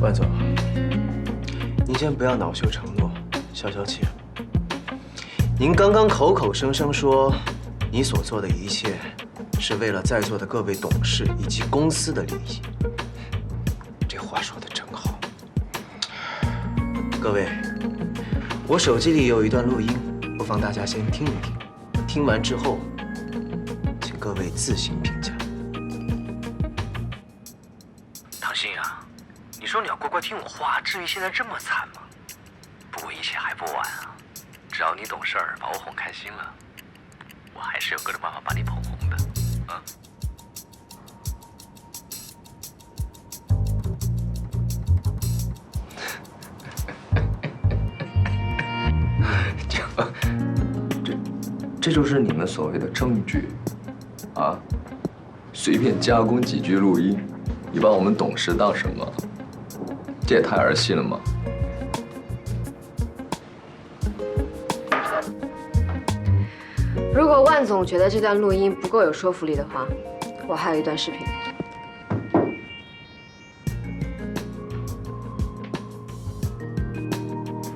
万总，您先不要恼羞成怒，消消气。您刚刚口口声声说，你所做的一切是为了在座的各位董事以及公司的利益。这话说的真好。各位，我手机里有一段录音，妨大家先听一听。听完之后，请各位自行评价。唐心啊，你说你要乖乖听我话，至于现在这么惨吗？不过一切还不晚啊，只要你懂事儿，把我哄开心了，我还是有各种办法把你捧红的。啊，这就是你们所谓的证据，啊？随便加工几句录音，你把我们董事当什么？这也太儿戏了吗？如果万总觉得这段录音不够有说服力的话，我还有一段视频。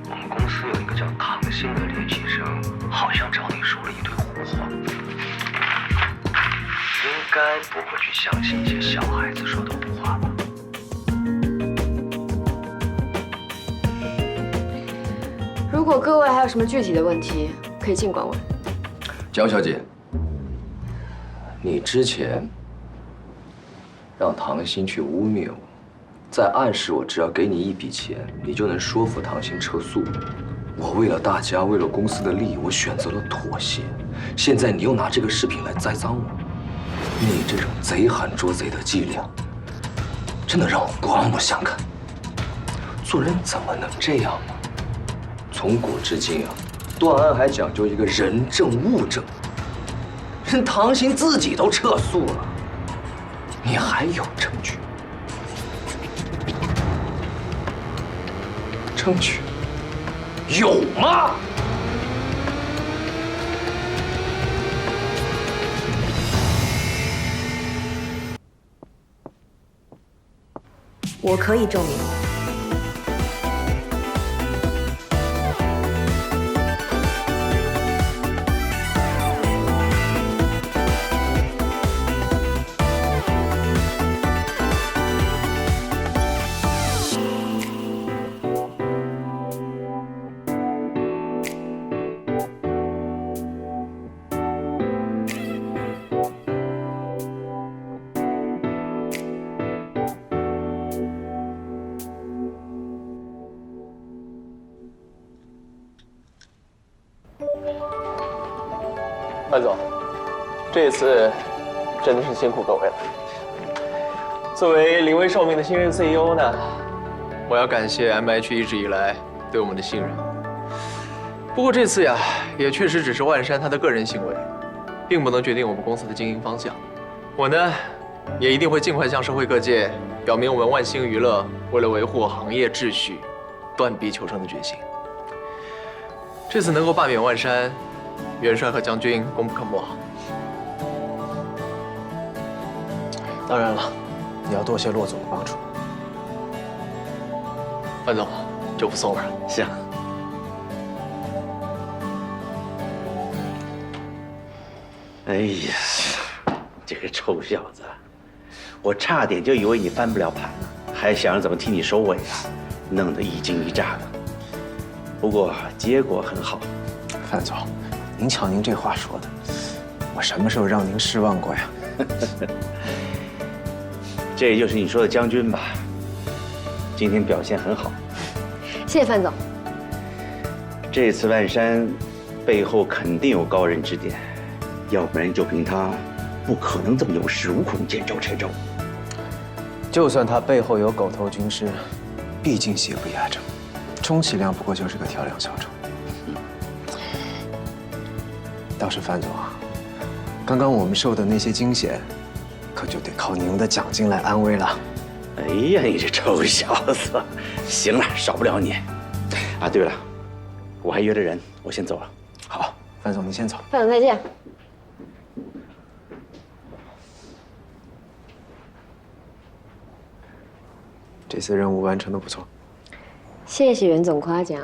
我们公司有一个叫好像找你说了一堆胡话，应该不会去相信一些小孩子说的胡话吧？如果各位还有什么具体的问题，可以尽管问。江小姐，你之前让唐鑫去污蔑我，在暗示我只要给你一笔钱，你就能说服唐鑫撤诉。我为了大家，为了公司的利益，我选择了妥协。现在你又拿这个视频来栽赃我，你这种贼喊捉贼的伎俩，真的让我刮目相看。做人怎么能这样呢？从古至今啊，断案还讲究一个人证物证。人唐鑫自己都撤诉了，你还有证据？证据有吗？我可以证明。范总，这次真的是辛苦各位了。作为临危受命的新任 CEO 呢，我要感谢 MH 一直以来对我们的信任。不过这次呀，也确实只是万山他的个人行为，并不能决定我们公司的经营方向。我呢，也一定会尽快向社会各界表明我们万兴娱乐为了维护行业秩序，断臂求生的决心。这次能够罢免万山。元帅和将军功不可没。当然了，你要多谢骆总的帮助。范总，就不送了。行。哎呀，这个臭小子，我差点就以为你翻不了盘了，还想着怎么替你收尾啊，弄得一惊一乍的。不过结果很好，范总。您瞧，您这话说的，我什么时候让您失望过呀？这也就是你说的将军吧？今天表现很好，谢谢范总。这次万山背后肯定有高人指点，要不然就凭他，不可能这么有恃无恐、见招拆招。就算他背后有狗头军师，毕竟邪不压正，充其量不过就是个跳梁小丑。倒是范总啊，刚刚我们受的那些惊险，可就得靠您的奖金来安慰了。哎呀，你这臭小子！行了，少不了你。啊，对了，我还约着人，我先走了。好。范总，您先走。范总再见。这次任务完成的不错。谢谢袁总夸奖，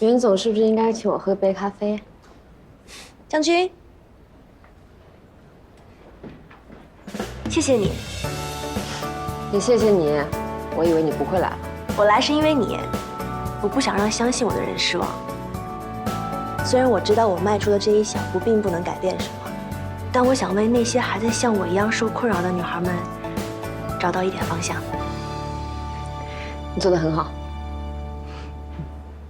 袁总是不是应该请我喝杯咖啡？将军，谢谢你，也谢谢你，我以为你不会来了。我来是因为你，我不想让相信我的人失望。虽然我知道我迈出的这一小步并不能改变什么，但我想为那些还在像我一样受困扰的女孩们找到一点方向。你做的很好。